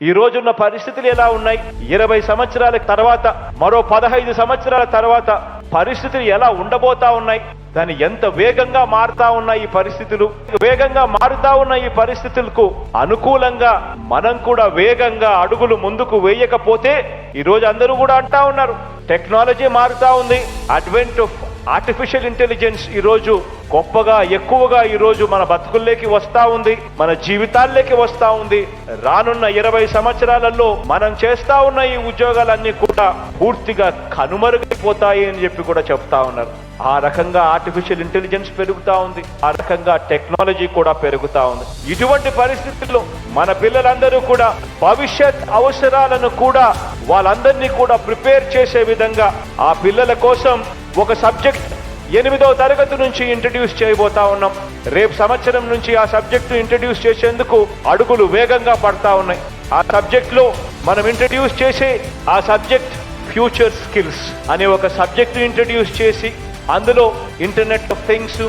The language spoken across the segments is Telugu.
ఈ రోజున్న పరిస్థితులు ఎలా ఉన్నాయి? ఇరవై సంవత్సరాల తర్వాత మరో పదహైదు సంవత్సరాల తర్వాత పరిస్థితులు ఎలా ఉండబోతా ఉన్నాయి? దాని ఎంత వేగంగా మారుతా ఉన్నాయి ఈ పరిస్థితులు? వేగంగా మారుతా ఉన్న ఈ పరిస్థితులకు అనుకూలంగా మనం కూడా వేగంగా అడుగులు ముందుకు వేయకపోతే ఈ రోజు అందరూ కూడా అంటా ఉన్నారు టెక్నాలజీ మారుతా ఉంది అడ్వెంట్ ఆఫ్ ఆర్టిఫిషియల్ ఇంటెలిజెన్స్ ఈ రోజు గొప్పగా ఎక్కువగా ఈరోజు మన బతుకుల్లోకి వస్తా ఉంది మన జీవితాల్లోకి వస్తా ఉంది. రానున్న ఇరవై సంవత్సరాలలో మనం చేస్తా ఉన్న ఈ ఉద్యోగాలన్నీ కూడా పూర్తిగా కనుమరుగైపోతాయి అని చెప్పి కూడా చెప్తా ఉన్నారు. ఆ రకంగా ఆర్టిఫిషియల్ ఇంటెలిజెన్స్ పెరుగుతా ఉంది ఆ రకంగా టెక్నాలజీ కూడా పెరుగుతా ఉంది. ఇటువంటి పరిస్థితుల్లో మన పిల్లలందరూ కూడా భవిష్యత్ అవసరాలను కూడా వాళ్ళందరినీ కూడా ప్రిపేర్ చేసే విధంగా ఆ పిల్లల కోసం ఒక సబ్జెక్ట్ ఎనిమిదవ తరగతి నుంచి ఇంట్రడ్యూస్ చేయబోతా ఉన్నాం. రేపు సంవత్సరం నుంచి ఆ సబ్జెక్టు ఇంట్రడ్యూస్ చేసేందుకు అడుగులు వేగంగా పడతా ఉన్నాయి. ఆ సబ్జెక్ట్లో మనం ఇంట్రడ్యూస్ చేసే ఆ సబ్జెక్ట్ ఫ్యూచర్ స్కిల్స్ అనే ఒక సబ్జెక్ట్ ఇంట్రడ్యూస్ చేసి అందులో internet of things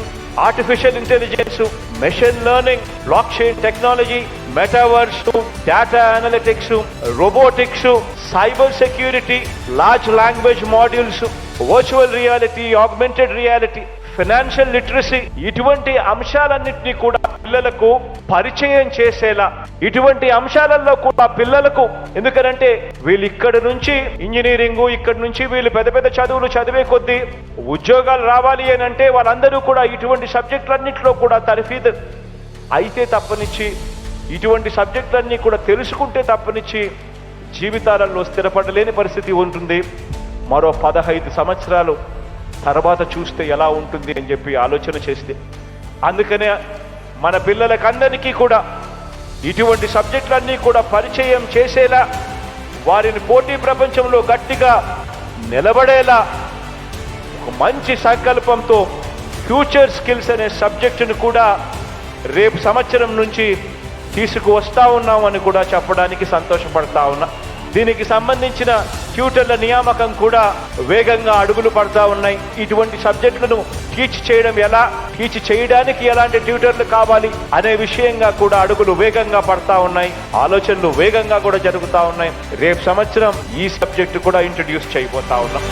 artificial intelligence machine learning block chain technology metaverse data analytics robotics cyber security large language modules virtual reality augmented reality financial literacy ఇటువంటి అంశాలన్నింటినీ కూడా పిల్లలకు పరిచయం చేసేలా ఇటువంటి అంశాలలో కూడా పిల్లలకు ఎందుకనంటే వీళ్ళు ఇక్కడ నుంచి ఇంజనీరింగ్ ఇక్కడ నుంచి వీళ్ళు పెద్ద పెద్ద చదువులు చదివే కొద్దీ ఉద్యోగాలు రావాలి అని అంటే వాళ్ళందరూ కూడా ఇటువంటి సబ్జెక్టులన్నింటిలో కూడా తరఫీదు అయితే తప్పనిచ్చి ఇటువంటి సబ్జెక్టులన్నీ కూడా తెలుసుకుంటే తప్పనిచ్చి జీవితాలలో స్థిరపడలేని పరిస్థితి ఉంటుంది. మరో పదహైదు సంవత్సరాలు తర్వాత చూస్తే ఎలా ఉంటుంది అని చెప్పి ఆలోచన చేస్తే. అందుకనే మన పిల్లలకందరికీ కూడా ఇటువంటి సబ్జెక్టులన్నీ కూడా పరిచయం చేసేలా వారిని పోటీ ప్రపంచంలో గట్టిగా నిలబడేలా ఒక మంచి సంకల్పంతో ఫ్యూచర్ స్కిల్స్ అనే సబ్జెక్టును కూడా రేపు సంవత్సరం నుంచి తీసుకువస్తా ఉన్నామని కూడా చెప్పడానికి సంతోషపడతా ఉన్నా. దీనికి సంబంధించిన ట్యూటర్ల నియామకం కూడా వేగంగా అడుగులు పడతా ఉన్నాయి. ఇటువంటి సబ్జెక్టులను టీచ్ చేయడం ఎలా? టీచ్ చేయడానికి ఎలాంటి ట్యూటర్లు కావాలి అనే విషయంగా కూడా అడుగులు వేగంగా పడతా ఉన్నాయి. ఆలోచనలు వేగంగా కూడా జరుగుతా ఉన్నాయి. రేపు సంవత్సరం ఈ సబ్జెక్టు కూడా ఇంట్రడ్యూస్ చేయబోతా ఉన్నాం.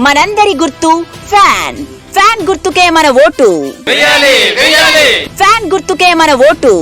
మనందరి గుర్తు ఫ్యాన్. ఫ్యాన్ గుర్తుకే మన ఓటు. ఫ్యాన్ గుర్తుకే మన ఓటు.